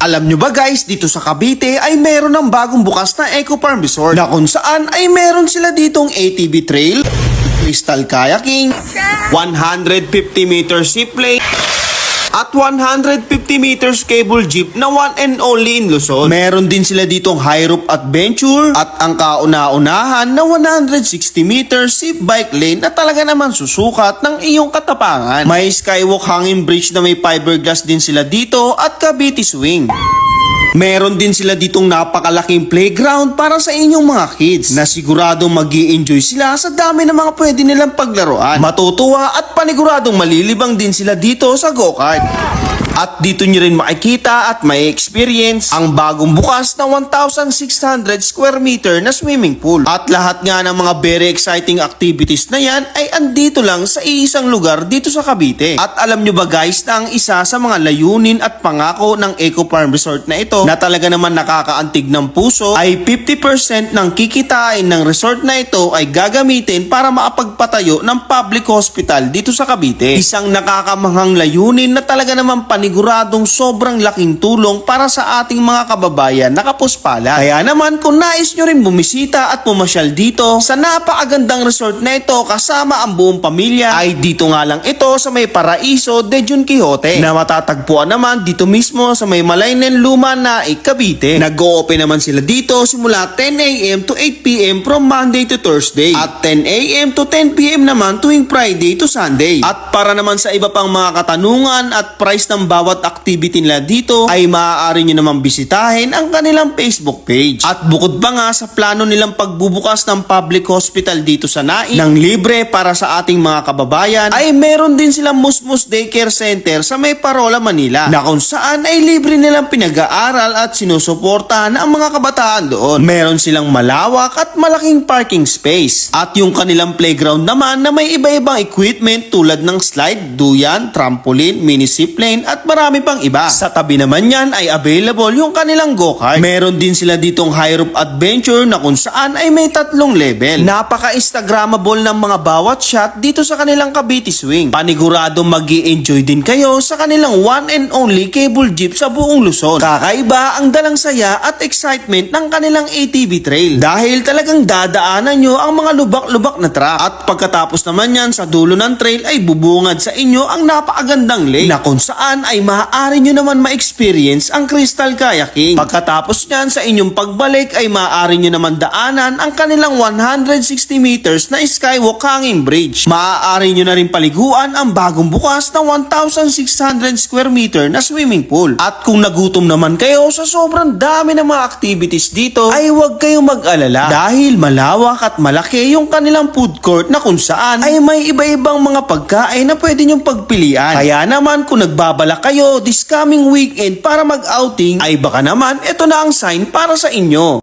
Alam nyo ba guys, dito sa Cavite ay meron ng bagong bukas na Eco Farm Resort na kung saan ay meron sila ditong ATV Trail, Crystal Kayaking, 150 meter zip lane, at 150 meters cable jeep na one and only in Luzon. Meron din sila ditong high rope adventure at ang kauna-unahan na 160 meters zip bike lane na talaga naman susukat ng iyong katapangan. May skywalk hanging bridge na may fiberglass din sila dito at Cavite Swing. Meron din sila ditong napakalaking playground para sa inyong mga kids na siguradong mag enjoy sila sa dami ng mga pwede nilang paglaruan. Matutuwa at paniguradong malilibang din sila dito sa go-kart. At dito nyo rin makikita at may experience ang bagong bukas na 1,600 square meter na swimming pool. At lahat nga ng mga very exciting activities na yan ay andito lang sa iisang lugar dito sa Cavite. At alam nyo ba guys na ang isa sa mga layunin at pangako ng Eco Farm Resort na ito na talaga naman nakakaantig ng puso ay 50% ng kikitain ng resort na ito ay gagamitin para maapagpatayo ng public hospital dito sa Cavite. Isang nakakamanghang layunin na talaga naman paniguradong sobrang laking tulong para sa ating mga kababayan na kapuspala. Kaya naman kung nais nyo rin bumisita at pumasyal dito sa napakagandang resort na ito kasama ang buong pamilya ay dito nga lang ito sa may Paraiso de Jun Quixote na matatagpuan naman dito mismo sa may Malaynen Luma na Cavite. Nag-o-open naman sila dito simula 10am to 8pm from Monday to Thursday at 10am to 10pm naman tuwing Friday to Sunday. At para naman sa iba pang mga katanungan at price ng bawat activity nila dito ay maaari nyo naman bisitahin ang kanilang Facebook page. At bukod pa nga sa plano nilang pagbubukas ng public hospital dito sa Nain ng libre para sa ating mga kababayan ay meron din silang Musmus Daycare Center sa May Parola, Manila na kung saan ay libre nilang pinag-aaral at sinusuportahan ang mga kabataan doon. Meron silang malawak at malaking parking space. At yung kanilang playground naman na may iba-ibang equipment tulad ng slide, duyan, trampoline, mini zipline at marami pang iba. Sa tabi naman yan ay available yung kanilang go-kart. Meron din sila ditong high rope adventure na kung saan ay may tatlong level. Napaka-instagrammable ng mga bawat shot dito sa kanilang Cavite Swing. Panigurado mag enjoy din kayo sa kanilang one and only cable jeep sa buong Luzon. Kakaiba ang dalang saya at excitement ng kanilang ATV trail dahil talagang dadaanan nyo ang mga lubak-lubak na track. At pagkatapos naman yan sa dulo ng trail ay bubungad sa inyo ang napakagandang lake na kung saan ay maaari nyo naman ma-experience ang Crystal Kayaking. Pagkatapos nyan sa inyong pagbalik ay maaari nyo naman daanan ang kanilang 160 meters na skywalk hanging bridge. Maaari nyo na rin paliguan ang bagong bukas na 1,600 square meter na swimming pool. At kung nagutom naman kayo sa sobrang dami ng mga activities dito, ay huwag kayong mag-alala dahil malawak at malaki yung kanilang food court na kung saan ay may iba-ibang mga pagkain na pwede nyong pagpilian. Kaya naman kung nagbabala kayo this coming weekend para mag-outing, ay baka naman ito na ang sign para sa inyo.